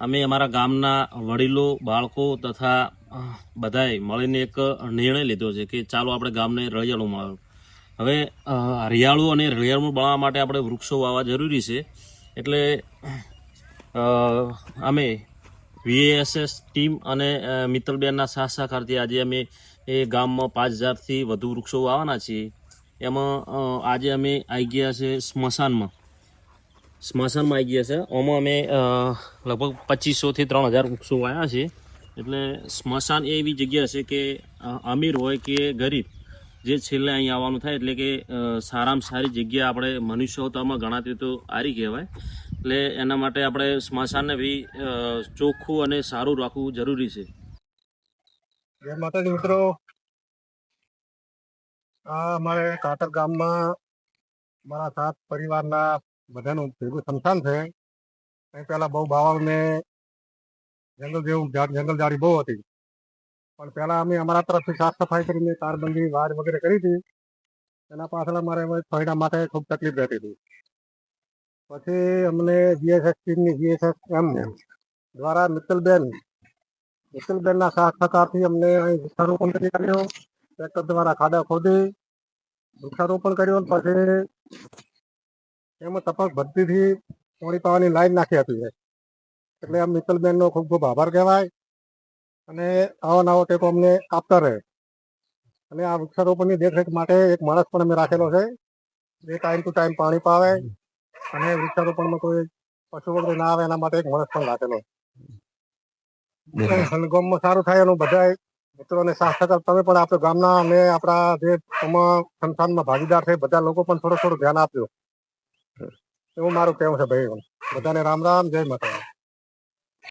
અમે અમારા ગામના વડીલો, બાળકો તથા બધાએ મળીને એક નિર્ણય લીધો છે કે ચાલો આપણે ગામને રળિયાળું મળો. હવે હરિયાળું અને રળિયાળું બનાવવા માટે આપણે વૃક્ષો વાવવા જરૂરી છે. એટલે અમે વીએએસએસ ટીમ અને મિત્રબેનના સાથ સહકારથી આજે અમે એ ગામમાં પાંચ હજારથી વધુ વૃક્ષો વાવવાના છીએ. એમાં આજે અમે આવી ગયા છે સ્મશાનમાં. સ્મશાનમાં આવી ગયા છે. આમાં અમે લગભગ પચીસોથી ત્રણ હજાર વૃક્ષો આવ્યા છે એટલે સ્મશાન એ એવી જગ્યા છે કે અમીર હોય કે ગરીબ, જે છેલ્લે અહીં આવવાનું થાય. એટલે કે સારામાં સારી જગ્યા આપણે મનુષ્યતામાં ગણાતી તો આરી કહેવાય. એટલે એના માટે આપણે સ્મશાનને બી ચોખ્ખું અને સારું રાખવું જરૂરી છે. મિત્રો. અમારે કાતર ગામમાં, મારા સાત પરિવારના બધાનું ભેગું સંસ્થાન છે અહીં પહેલા બહુ બાવળ ને જંગલ જેવું જંગલ જાળી બહુ હતી. પણ પહેલા અમે અમારા તરફથી સાફ સફાઈ કરીને તારબંધી વાડ વગેરે કરી હતી. એના પાછળ અમારે ફાયદા માટે ખૂબ તકલીફ રહેતી હતી. પછી અમને જીએસએસ ટીમની જીએસએસ એમ દ્વારા મિત્તલબેન, મિત્તલબેનના સાથ સહકારથી અમને અહીં વૃક્ષારોપણ કરી કર્યો. ટ્રેક્ટર દ્વારા ખાડા ખોદી, વૃક્ષારોપણ કર્યું પછી એમાં તપાસ ભરતીથી પાણી પાવાની લાઈન નાખી આપી છે એટલે આમ મિત્તલબેનનો ખૂબ ખૂબ આભાર કહેવાય. અને આવો નવો ટેકો અમને આપતા રહે. અને આ વૃક્ષારોપણની દેખરેખ માટે એક માણસ પણ અમે રાખેલો છે. જે ટાઈમ ટુ ટાઈમ પાણી પાવે અને વૃક્ષારોપણમાં કોઈ પશુ વગેરે ના આવે એના માટે એક માણસ પણ રાખેલો ગામમાં સારું થાય એનું બધા મિત્રોને સાથ સહકાર. તમે પણ આપ્યો ગામના અને આપણા જે સંસ્થાનમાં ભાગીદાર છે બધા લોકો પણ થોડું થોડું ધ્યાન આપજો. એવું મારું કેવું છે ભાઈ. બધાને રામ રામ જય માતા